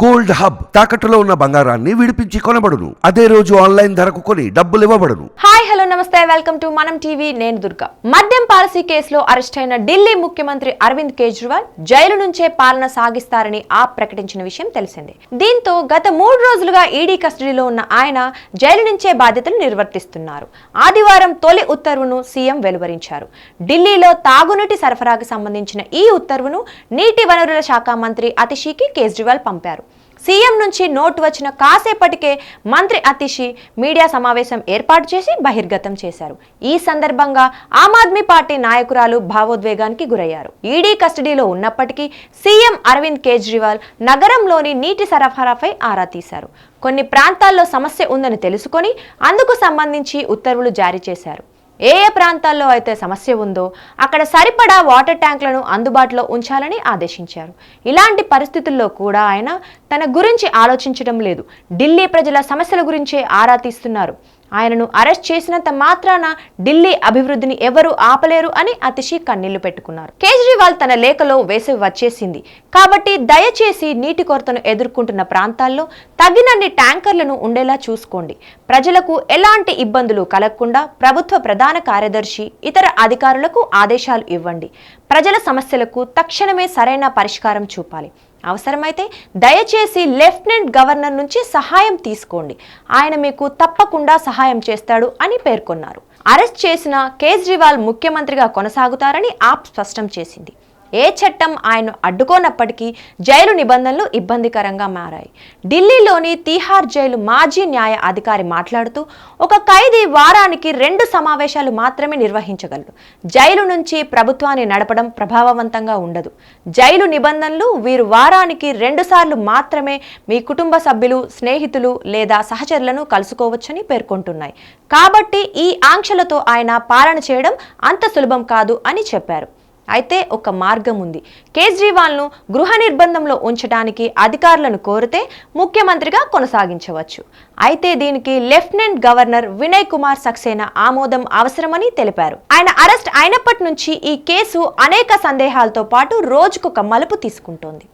Gold hub తాకట్టులో ఉన్న బంగారాన్ని విడిపించి కొనబడును. అదే రోజు ఆన్లైన్ ధరకు కొని డబ్బులు ఇవ్వబడును. హాయ్ హలో నమస్తే. Welcome to Manam TV. నేను దుర్గా. మద్యం పాలసీ కేసులో అరెస్ట్ అయిన ఢిల్లీ ముఖ్యమంత్రి అరవింద్ కేజ్రీవాల్ జైలు నుంచే పాలన సాగిస్తారని ఆప్ ప్రకటించిన విషయం తెలిసిందే. దీంతో గత మూడు రోజులుగా ఈడీ కస్టడీలో ఉన్న ఆయన జైలు నుంచే బాధ్యతలు నిర్వర్తిస్తున్నారు. ఆదివారం తొలి ఉత్తర్వును సీఎం వెలువరించారు. ఢిల్లీలో తాగునీటి సరఫరాకు సంబంధించిన ఈ ఉత్తర్వును నీటి వనరుల శాఖ మంత్రి అతిషికి కేజ్రీవాల్ పంపారు. సీఎం నుంచి నోటు వచ్చిన కాసేపటికే మంత్రి అతిషి మీడియా సమావేశం ఏర్పాటు చేసి బహిర్గతం చేశారు. ఈ సందర్భంగా ఆమ్ ఆద్మీ పార్టీ నాయకురాలు భావోద్వేగానికి గురయ్యారు. ఈడీ కస్టడీలో ఉన్నప్పటికీ సీఎం అరవింద్ కేజ్రీవాల్ నగరంలోని నీటి సరఫరాపై ఆరా తీశారు. కొన్ని ప్రాంతాల్లో సమస్య ఉందని తెలుసుకొని అందుకు సంబంధించి ఉత్తర్వులు జారీ చేశారు. ఏ ఏ ప్రాంతాల్లో అయితే సమస్య ఉందో అక్కడ సరిపడా వాటర్ ట్యాంకులను అందుబాటులో ఉంచాలని ఆదేశించారు. ఇలాంటి పరిస్థితుల్లో కూడా ఆయన తన గురించి ఆలోచించడం లేదు. ఢిల్లీ ప్రజల సమస్యల గురించే ఆరా తీస్తున్నారు. ఆయనను అరెస్ట్ చేసినంత మాత్రాన ఢిల్లీ అభివృద్ధిని ఎవరూ ఆపలేరు అని అతిశీ కన్నీళ్ళు పెట్టుకున్నారు. కేజ్రీవాల్ తన లేఖలో వేసవి వచ్చేసింది. కాబట్టి దయచేసి నీటి కొరతను ఎదుర్కొంటున్న ప్రాంతాల్లో తగినన్ని ట్యాంకర్లను ఉండేలా చూసుకోండి. ప్రజలకు ఎలాంటి ఇబ్బందులు కలగకుండా ప్రభుత్వ ప్రధాన కార్యదర్శి ఇతర అధికారులకు ఆదేశాలు ఇవ్వండి. ప్రజల సమస్యలకు తక్షణమే సరైన పరిష్కారం చూపాలి. అవసరమైతే దయచేసి లెఫ్టినెంట్ గవర్నర్ నుంచి సహాయం తీసుకోండి. ఆయన మీకు తప్పకుండా సహాయం చేస్తాడు అని పేర్కొన్నారు. అరెస్ట్ చేసిన కేజ్రీవాల్ ముఖ్యమంత్రిగా కొనసాగుతారని ఆప్ స్పష్టం చేసింది. ఏ చట్టం ఆయన్ను అడ్డుకోనప్పటికీ జైలు నిబంధనలు ఇబ్బందికరంగా మారాయి. ఢిల్లీలోని తీహార్ జైలు మాజీ న్యాయ అధికారి మాట్లాడుతూ ఒక ఖైదీ వారానికి రెండు సమావేశాలు మాత్రమే నిర్వహించగలరు జైలు నుంచి ప్రభుత్వాన్ని నడపడం ప్రభావవంతంగా ఉండదు. జైలు నిబంధనలు వీరు వారానికి రెండు సార్లు మాత్రమే మీ కుటుంబ సభ్యులు స్నేహితులు లేదా సహచరులను కలుసుకోవచ్చని పేర్కొంటున్నాయి. కాబట్టి ఈ ఆంక్షలతో ఆయన పాలన చేయడం అంత సులభం కాదు అని చెప్పారు. అయితే ఒక మార్గం ఉంది. కేజ్రీవాల్ను గృహ నిర్బంధంలో ఉంచడానికి అధికారులను కోరితే ముఖ్యమంత్రిగా కొనసాగించవచ్చు. అయితే దీనికి లెఫ్టినెంట్ గవర్నర్ వినయ్ కుమార్ సక్సేనా ఆమోదం అవసరమని తెలిపారు. ఆయన అరెస్ట్ అయినప్పటి నుంచి ఈ కేసు అనేక సందేహాలతో పాటు రోజుకొక మలుపు తీసుకుంటోంది.